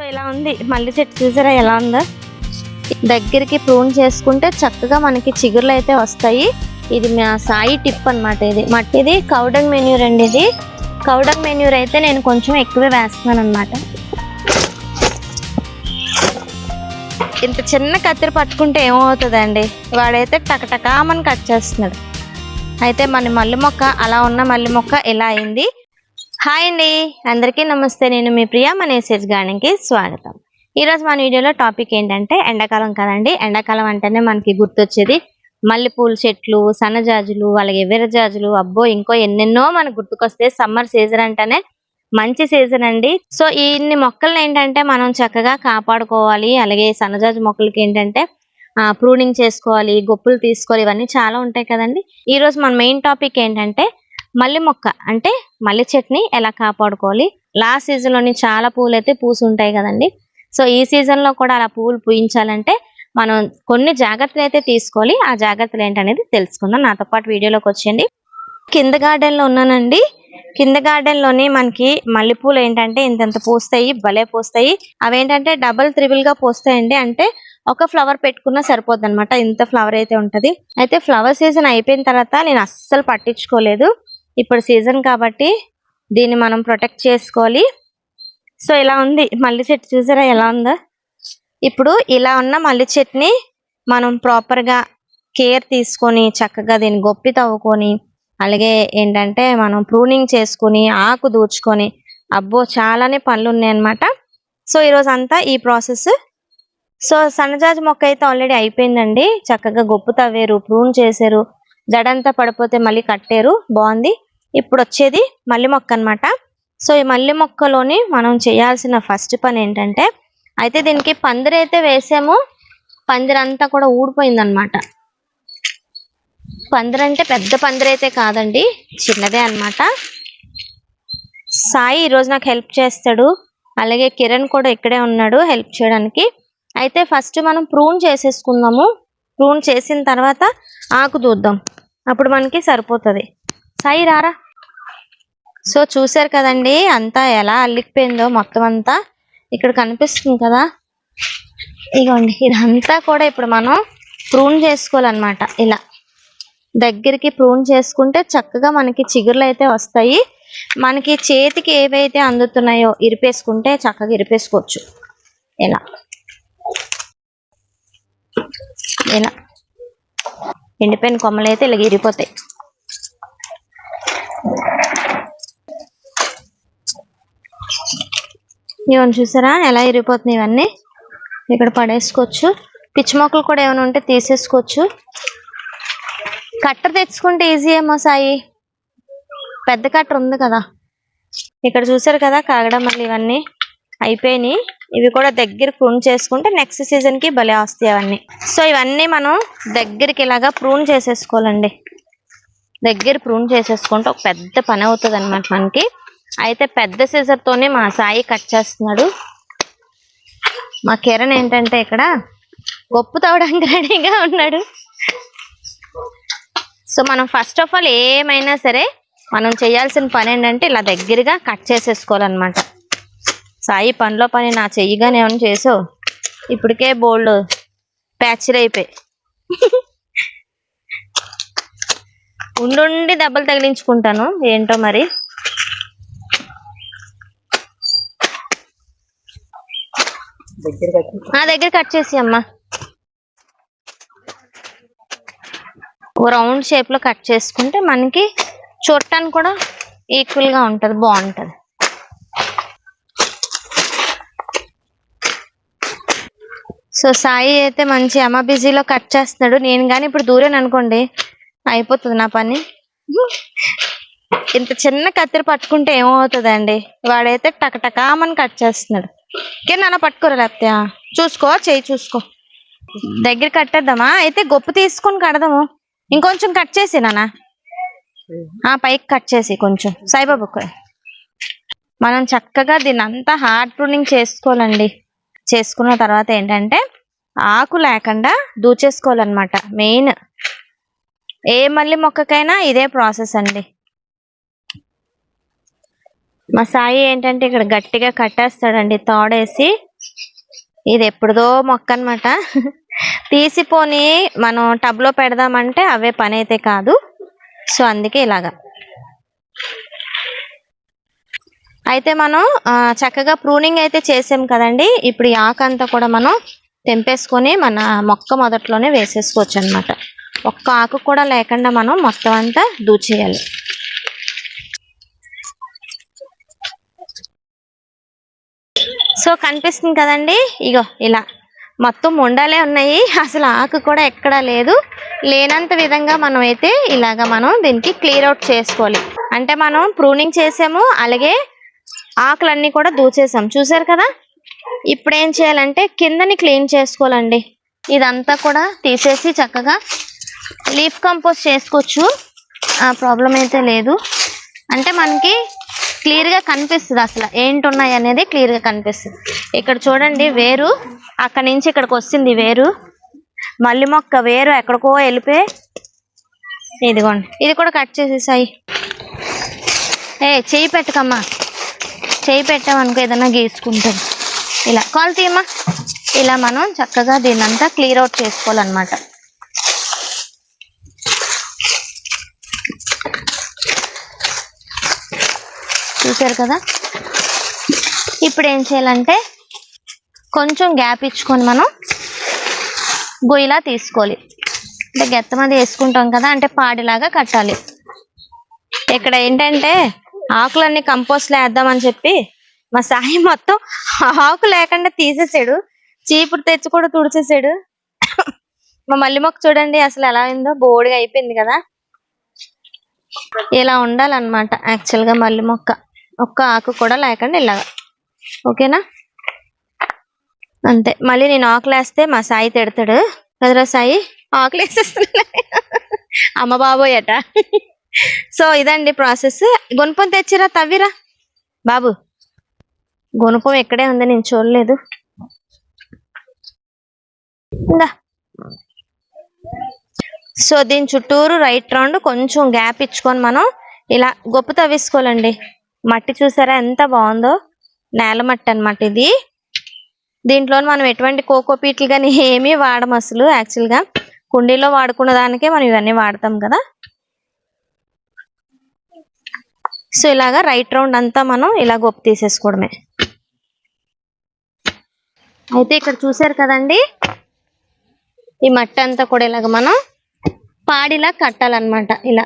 So ఇలా ఉంది? మళ్ళీ చెట్టు చూసారా ఎలా ఉందో? దగ్గరికి ప్రూన్ చేసుకుంటే చక్కగా మనకి చిగురులు అయితే వస్తాయి. ఇది మా సాయి టిప్ అన్నమాట ఇది. మట్టిది కౌడంగ్ మెన్యూర్ అండి ఇది కౌడంగ్ మెన్యూర్ అయితే నేను కొంచెం ఎక్కువే వేస్తున్నాను అనమాట ఇంత చిన్న కత్తిరి పట్టుకుంటే ఏమవుతుందండి? వాడైతే టకటకామని కట్ చేస్తున్నాడు. అయితే మన మల్లి మొక్క అలా ఉన్న మల్లి మొక్క ఇలా అయింది? హాయ్ అండి. అందరికీ నమస్తే. నేను మీ ప్రియా మనేసేజ్ గార్డెన్కి స్వాగతం. ఈరోజు మన వీడియోలో టాపిక్ ఏంటంటే ఎండాకాలం కదండి. ఎండాకాలం అంటేనే మనకి గుర్తొచ్చేది మల్లెపూల చెట్లు సన్నజాజులు అలాగే విరజాజులు. అబ్బో ఇంకో ఎన్నెన్నో మనకు గుర్తుకొస్తే సమ్మర్ సీజన్ అంటేనే మంచి సీజన్ అండి. సో ఇన్ని మొక్కలను ఏంటంటే మనం చక్కగా కాపాడుకోవాలి. అలాగే సన్నజాజు మొక్కలకి ఏంటంటే ప్రూనింగ్ చేసుకోవాలి గొప్పులు తీసుకోవాలి. ఇవన్నీ చాలా ఉంటాయి కదండి. ఈ రోజు మన మెయిన్ టాపిక్ ఏంటంటే మల్లె మొక్క అంటే మల్లె చెట్ని ఎలా కాపాడుకోవాలి? లాస్ట్ సీజన్లోని చాలా పూలు అయితే పూసి ఉంటాయి కదండి. సో ఈ సీజన్లో కూడా అలా పూలు పూయించాలంటే మనం కొన్ని జాగ్రత్తలు అయితే తీసుకోవాలి. ఆ జాగ్రత్తలు ఏంటనేది తెలుసుకుందాం. నాతో పాటు వీడియోలోకి వచ్చేయండి. కింద గార్డెన్లో ఉన్నానండి. కింద గార్డెన్లోని మనకి మల్లెపూలు ఏంటంటే ఇంతంత పూస్తాయి భలే పూస్తాయి. అవేంటంటే డబల్ త్రిబుల్గా పూస్తాయండి. అంటే ఒక ఫ్లవర్ పెట్టుకున్నా సరిపోద్ది అనమాట ఇంత ఫ్లవర్ అయితే ఉంటుంది. అయితే ఫ్లవర్ సీజన్ అయిపోయిన తర్వాత నేను అస్సలు పట్టించుకోలేదు. ఇప్పుడు సీజన్ కాబట్టి దీన్ని మనం ప్రొటెక్ట్ చేసుకోవాలి. సో ఇలా ఉంది. మల్లి చెట్టు చూసారా ఎలా ఉందో? ఇప్పుడు ఇలా ఉన్న మల్లి చెట్టుని మనం ప్రాపర్గా కేర్ తీసుకొని చక్కగా దీన్ని గొప్పి తవ్వుకొని అలాగే ఏంటంటే మనం ప్రూనింగ్ చేసుకొని ఆకు దూచుకొని అబ్బో చాలానే పనులు ఉన్నాయి అనమాట సో ఈరోజు అంతా ఈ ప్రాసెస్ సో సన్నజాజి మొక్క అయితే ఆల్రెడీ అయిపోయిందండి. చక్కగా గొప్పు తవ్వారు ప్రూన్ చేశారు జడంతా పడిపోతే మళ్ళీ కట్టారు. బాగుంది. ఇప్పుడు వచ్చేది మల్లి మొక్క అన్నమాట. సో ఈ మల్లి మొక్కలోని మనం చేయాల్సిన ఫస్ట్ పని ఏంటంటే అయితే దీనికి పందిరైతే వేసాము. పందిరంతా కూడా ఊడిపోయింది అనమాట పందిరంటే పెద్ద పందిరైతే కాదండి చిన్నదే అన్నమాట. సాయి ఈరోజు నాకు హెల్ప్ చేస్తాడు. అలాగే కిరణ్ కూడా ఇక్కడే ఉన్నాడు హెల్ప్ చేయడానికి. అయితే ఫస్ట్ మనం ప్రూన్ చేసేసుకుందాము. ప్రూన్ చేసిన తర్వాత ఆకు చూద్దాం అప్పుడు మనకి సరిపోతుంది. సాయి రారా? సో చూసారు కదండి అంతా ఎలా అల్లికిపోయిందో మొత్తం అంతా. ఇక్కడ కనిపిస్తుంది కదా. ఇగోండి ఇదంతా కూడా ఇప్పుడు మనం ప్రూన్ చేసుకోవాలన్నమాట. ఇలా దగ్గరికి ప్రూన్ చేసుకుంటే చక్కగా మనకి చిగురులు అయితే వస్తాయి. మనకి చేతికి ఏవైతే అందుతున్నాయో ఇరిపేసుకుంటే చక్కగా ఇరిపేసుకోవచ్చు. ఇలా. ఇలా. ఎండిపోయిన కొమ్మలు అయితే ఇలా ఇరిపోతాయి ఇవన్నీ చూసారా? ఎలా ఇరిగిపోతున్నాయి ఇవన్నీ? ఇక్కడ పడేసుకోవచ్చు. పిచ్చి మొక్కలు కూడా ఏమైనా ఉంటే తీసేసుకోవచ్చు. కట్టర్ తెచ్చుకుంటే ఈజీ ఏమో సాయి. పెద్ద కట్టర్ ఉంది కదా. ఇక్కడ చూసారు కదా కాగడం మళ్ళీ ఇవన్నీ అయిపోయినాయి. ఇవి కూడా దగ్గర ప్రూన్ చేసుకుంటే నెక్స్ట్ సీజన్కి భలే వస్తాయి అవన్నీ. సో ఇవన్నీ మనం దగ్గరికి ఇలాగా ప్రూన్ చేసేసుకోవాలండి. దగ్గర ప్రూన్ చేసేసుకుంటే ఒక పెద్ద పని అవుతుంది అనమాట మనకి. అయితే పెద్ద సీజర్తోనే తోనే మా సాయి కట్ చేస్తున్నాడు. మా కిరణ్ ఏంటంటే ఇక్కడ గొప్పు తవ్వడానికి రెడీగా ఉన్నాడు. సో మనం ఫస్ట్ ఆఫ్ ఆల్ ఏమైనా సరే మనం చేయాల్సిన పని ఏంటంటే ఇలా దగ్గరగా కట్ చేసేసుకోవాలన్నమాట. సాయి పనిలో పని నా చెయ్యిగానే ఏమైనా చేసావు? ఇప్పటికే బోల్డ్ ప్యాచర్ అయిపోయి. ఉండుండి దెబ్బలు తగిలించుకుంటాను. ఏంటో మరి? నా దగ్గర కట్ చేసి అమ్మా. రౌండ్ షేప్లో కట్ చేసుకుంటే మనకి చూడటానికి కూడా ఈక్వల్గా ఉంటది బాగుంటది. సో సాయి అయితే మంచి అమ్మ బిజీలో కట్ చేస్తున్నాడు. నేను కానీ ఇప్పుడు దూరం అనుకోండి అయిపోతుంది నా పని. ఇంత చిన్న కత్తిరి పట్టుకుంటే ఏమవుతుందండి? వాడైతే టకటకామని కట్ చేస్తున్నాడు. కానీ అన్న పట్టుకోరా లేకపోతే? చూసుకో చెయ్యి చూసుకో. దగ్గర కట్టేద్దామా? అయితే గొప్ప తీసుకొని కడదాము. ఇంకొంచెం కట్ చేసి నాన్న. ఆ పైకి కట్ చేసి కొంచెం. సాయిబాబు మనం చక్కగా దీన్ని అంతా హార్డ్ ప్రూనింగ్ చేసుకోవాలండి. చేసుకున్న తర్వాత ఏంటంటే ఆకు లేకుండా దూచేసుకోవాలన్నమాట మెయిన్. ఏ మల్లి మొక్కకైనా ఇదే ప్రాసెస్ అండి. మా సాయి ఏంటంటే ఇక్కడ గట్టిగా కట్టేస్తాడండి తోడేసి. ఇది ఎప్పుడుదో మొక్క అనమాట తీసిపోని మనం టబ్లో పెడదామంటే అవే పని అయితే కాదు. సో అందుకే ఇలాగా. అయితే మనం చక్కగా ప్రూనింగ్ అయితే చేసాం కదండి. ఇప్పుడు ఈ ఆకు అంతా కూడా మనం తెంపేసుకొని మన మొక్క మొదట్లోనే వేసేసుకోవచ్చు అన్నమాట. ఒక్క ఆకు కూడా లేకుండా మనం మొత్తం అంతా దూచేయాలి. సో కనిపిస్తుంది కదండి? ఇగో ఇలా. మొత్తం ఉండాలే ఉన్నాయి. అసలు ఆకు కూడా ఎక్కడా లేదు. లేనంత విధంగా మనం అయితే ఇలాగా మనం దీనికి క్లియర్ అవుట్ చేసుకోవాలి. అంటే మనం ప్రూనింగ్ చేసాము అలాగే ఆకులన్నీ కూడా దూచేసాం. చూసారు కదా? ఇప్పుడు ఏం చేయాలంటే కిందని క్లీన్ చేసుకోవాలండి. ఇదంతా కూడా తీసేసి చక్కగా లీఫ్ కంపోస్ట్ చేసుకోవచ్చు. ఆ ప్రాబ్లం అయితే లేదు. అంటే మనకి క్లియర్గా కనిపిస్తుంది అసలు. ఏంటి ఉన్నాయి అనేది క్లియర్గా కనిపిస్తుంది. ఇక్కడ చూడండి వేరు. అక్కడ నుంచి ఇక్కడికి వస్తుంది వేరు. మల్లి మొక్క వేరు. ఎక్కడికో వెళ్ళిపోయి ఇదిగోండి. ఇది కూడా కట్ చేసేసాయి. ఏ చేయి పెట్టకమ్మా. చేయి పెట్టామనుకో ఏదైనా గీసుకుంటాం. ఇలా. కాల్ తీయమ్మా. ఇలా మనం చక్కగా దీన్నంతా క్లియర్ అవుట్ చేసుకోవాలన్నమాట. చూసారు కదా? ఇప్పుడు ఏం చేయాలంటే కొంచెం గ్యాప్ ఇచ్చుకొని మనం గొయ్యిలా తీసుకోవాలి. అంటే గెత్త అది వేసుకుంటాం కదా అంటే పాడిలాగా కట్టాలి. ఇక్కడ ఏంటంటే ఆకులన్నీ కంపోస్ట్లో వేద్దామని చెప్పి మా సాయి మొత్తం ఆకు లేకుండా తీసేసాడు. చీపుడు తెచ్చి కూడా తుడిచేసాడు. మా మల్లి మొక్క చూడండి అసలు ఎలా అయిందో బోడిగా అయిపోయింది కదా. ఇలా ఉండాలన్నమాట యాక్చువల్గా మల్లి మొక్క ఒక్క ఆకు కూడా లేకుండా ఇలాగా. ఓకేనా? అంతే. మళ్ళీ నేను ఆకులు వేస్తే మా సాయి తిడతాడు. కదరా సాయి? ఆకులు వేసేస్తున్నా అమ్మ బాబోయట సో ఇదండి ప్రాసెస్. గుణపం తెచ్చిరా తవ్విరా? బాబు గుణపం ఎక్కడే ఉంది? నేను చూడలేదు. ఇందా. సో దీని చుట్టూరు రైట్ రౌండ్ కొంచెం గ్యాప్ ఇచ్చుకొని మనం ఇలా గొప్ప తవ్వేసుకోవాలండి. మట్టి చూసారా ఎంత బాగుందో? నేల మట్టి అన్నమాట ఇది. దీంట్లో మనం ఎటువంటి కోకో పీట్లు కానీ ఏమీ వాడము అసలు యాక్చువల్గా. కుండీలో వాడుకున్న దానికే మనం ఇవన్నీ వాడతాం కదా. సో ఇలాగా రైట్ రౌండ్ అంతా మనం ఇలా గొప్ప తీసేసుకోవడమే. అయితే ఇక్కడ చూసారు కదండి? ఈ మట్టి అంతా కూడా ఇలాగ మనం పాడిలా కట్టాలన్నమాట ఇలా.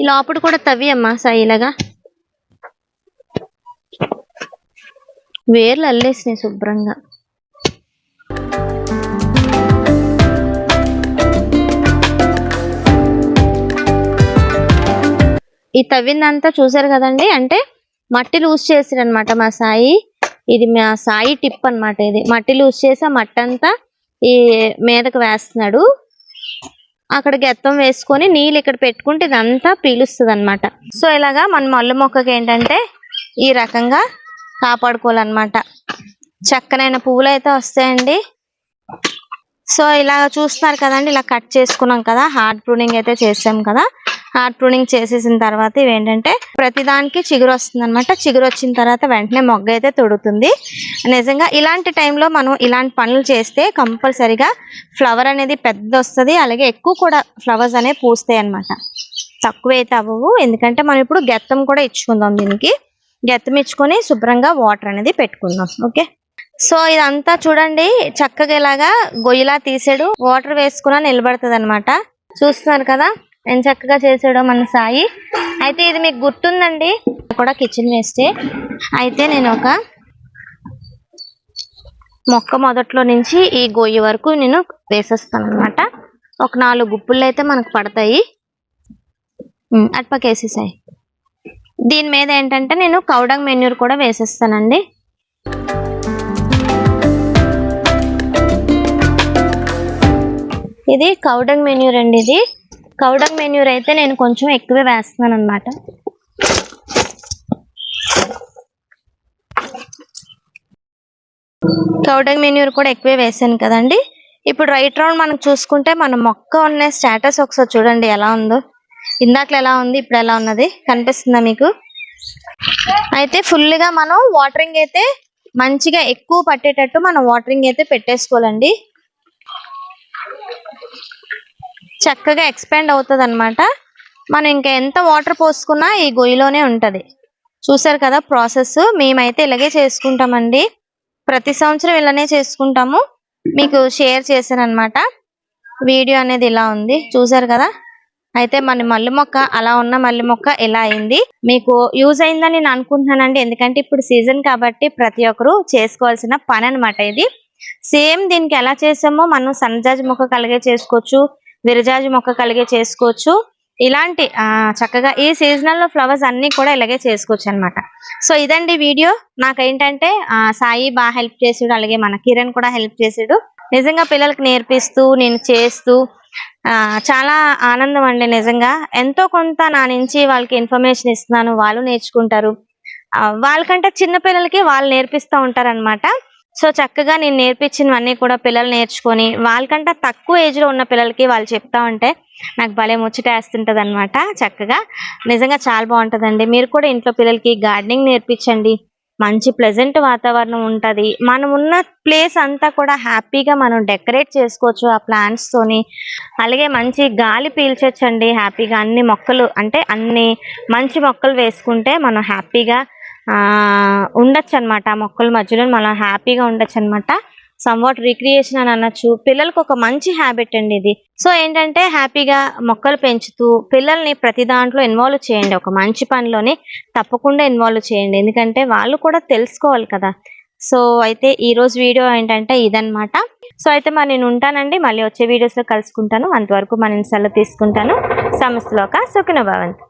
ఈ లోపల కూడా తవ్వి అమ్మా సాయి ఇలాగా. వేర్లు అల్లేసినాయి శుభ్రంగా. ఈ తవ్విందంతా చూసారు కదండి? అంటే మట్టి లూజ్ చేసాడు అనమాట మా సాయి. ఇది మా సాయి టిప్ అన్నమాట ఇది. మట్టి లూజ్ చేసి ఆ మట్టి అంతా ఈ మీదకు వేస్తున్నాడు. అక్కడ గెత్తం వేసుకొని నీళ్ళు ఇక్కడ పెట్టుకుంటే ఇదంతా పీలుస్తుంది అనమాట సో ఇలాగా మన మల్లు మొక్కకి ఏంటంటే ఈ రకంగా కాపాడుకోవాలన్నమాట. చక్కనైన పువ్వులు అయితే వస్తాయండి. సో ఇలా చూస్తున్నారు కదండి ఇలా కట్ చేసుకున్నాం కదా హార్డ్ ప్రూనింగ్ అయితే చేసాం కదా. హార్డ్ ప్రూనింగ్ చేసేసిన తర్వాత ఇవేంటంటే ప్రతిదానికి చిగురు వస్తుంది అనమాట చిగురు వచ్చిన తర్వాత వెంటనే మొగ్గ అయితే తొడుగుతుంది నిజంగా ఇలాంటి టైంలో మనం ఇలాంటి పనులు చేస్తే కంపల్సరిగా ఫ్లవర్ అనేది పెద్ద వస్తుంది. అలాగే ఎక్కువ కూడా ఫ్లవర్స్ అనేవి పూస్తాయి అనమాట తక్కువ అయితే అవ్వవు. ఎందుకంటే మనం ఇప్పుడు గెత్తం కూడా ఇచ్చుకుందాం దీనికి. గెత్తం ఇచ్చుకొని శుభ్రంగా వాటర్ అనేది పెట్టుకుందాం. ఓకే? సో ఇదంతా చూడండి. చక్కగా ఇలాగా గొయ్యిలా తీసాడు. వాటర్ వేసుకున్నా నిలబడుతుంది అనమాట చూస్తున్నారు కదా? ఎంత చక్కగా చేసాడో మన సాయి. అయితే ఇది మీకు గుర్తుందండి? కూడా కిచెన్ వేస్తే అయితే నేను ఒక మొక్క మొదట్లో నుంచి ఈ గొయ్యి వరకు నేను వేసేస్తాను అనమాట ఒక నాలుగు గుప్పులు అయితే మనకు పడతాయి. ఉమ్, అటుపక్క వేసేసాయి. దీని మీద ఏంటంటే నేను కౌడంగ్ మెన్యూర్ కూడా వేసేస్తానండి. ఇది కౌడంగ్ మెన్యూర్ అండి ఇది. కౌడంగ్ మెన్యూర్ అయితే నేను కొంచెం ఎక్కువే వేస్తున్నాను అనమాట కౌడంగ్ మెన్యూర్ కూడా ఎక్కువే వేసాను కదండి. ఇప్పుడు రైట్ రౌండ్ మనం చూసుకుంటే మన మొక్క ఉన్న స్టేటస్ ఒకసారి చూడండి ఎలా ఉందో. ఇందాకలు ఎలా ఉంది ఇప్పుడు ఎలా ఉన్నది కనిపిస్తుందా మీకు? అయితే ఫుల్గా మనం వాటరింగ్ అయితే మంచిగా ఎక్కువ పట్టేటట్టు మనం వాటరింగ్ అయితే పెట్టేసుకోవాలండి. చక్కగా ఎక్స్పాండ్ అవుతుంది అనమాట మనం ఇంకా ఎంత వాటర్ పోసుకున్నా ఈ గొయ్యిలోనే ఉంటది. చూసారు కదా ప్రాసెస్ మేమైతే ఇలాగే చేసుకుంటామండి. ప్రతి సంవత్సరం ఇలానే చేసుకుంటాము. మీకు షేర్ చేశాను అనమాట వీడియో అనేది ఇలా ఉంది. చూసారు కదా? అయితే మన మల్లి మొక్క అలా ఉన్న మల్లి మొక్క ఇలా అయింది. మీకు యూజ్ అయిందని నేను అనుకుంటున్నానండి. ఎందుకంటే ఇప్పుడు సీజన్ కాబట్టి ప్రతి ఒక్కరు చేసుకోవాల్సిన పని అన్నమాట ఇది. సేమ్ దీనికి ఎలా చేసామో మనం సన్నజాజి మొక్క కలిగే చేసుకోవచ్చు. విరజాజి మొక్క కలిగే చేసుకోవచ్చు. ఇలాంటి చక్కగా ఈ సీజనల్లో ఫ్లవర్స్ అన్ని కూడా ఇలాగే చేసుకోవచ్చు అన్నమాట. సో ఇదండి వీడియో. నాకేంటంటే ఏంటంటే సాయి బాగా హెల్ప్ చేసాడు అలాగే మన కిరణ్ కూడా హెల్ప్ చేసాడు. నిజంగా పిల్లలకి నేర్పిస్తూ నేను చేస్తూ ఆ, చాలా ఆనందం అండి నిజంగా. ఎంతో కొంత నా నుంచి వాళ్ళకి ఇన్ఫర్మేషన్ ఇస్తున్నాను వాళ్ళు నేర్చుకుంటారు. వాళ్ళకంటే చిన్న పిల్లలకి వాళ్ళు నేర్పిస్తూ ఉంటారన్నమాట. సో చక్కగా నేను నేర్పించినవన్నీ కూడా పిల్లలు నేర్చుకొని వాళ్ళకంటే తక్కువ ఏజ్లో ఉన్న పిల్లలకి వాళ్ళు చెప్తా ఉంటే నాకు భలే ముచ్చటేస్తుంటుంది అనమాట చక్కగా నిజంగా చాలా బాగుంటుందండి. మీరు కూడా ఇంట్లో పిల్లలకి గార్డెనింగ్ నేర్పించండి. మంచి ప్లెజెంట్ వాతావరణం ఉంటుంది. మనం ఉన్న ప్లేస్ అంతా కూడా హ్యాపీగా మనం డెకరేట్ చేసుకోవచ్చు ఆ ప్లాంట్స్తోని అలాగే మంచి గాలి పీల్చొచ్చండి హ్యాపీగా. అన్ని మొక్కలు అంటే అన్ని మంచి మొక్కలు వేసుకుంటే మనం హ్యాపీగా ఉండొచ్చు అనమాట ఆ మొక్కల మధ్యలో మనం హ్యాపీగా ఉండొచ్చు అనమాట సమ్వాట్ రిక్రియేషన్ అని అనొచ్చు. పిల్లలకు ఒక మంచి హ్యాబిట్ అండి ఇది. సో ఏంటంటే హ్యాపీగా మొక్కలు పెంచుతూ పిల్లల్ని ప్రతి దాంట్లో ఇన్వాల్వ్ చేయండి. ఒక మంచి పనిలోనే తప్పకుండా ఇన్వాల్వ్ చేయండి. ఎందుకంటే వాళ్ళు కూడా తెలుసుకోవాలి కదా. సో అయితే ఈరోజు వీడియో ఏంటంటే ఇదనమాట సో అయితే మరి నేను ఉంటానండి. మళ్ళీ వచ్చే వీడియోస్లో కలుసుకుంటాను. అంతవరకు మన సెలవు తీసుకుంటాను. సమస్యలోక సుఖిన భవంతు.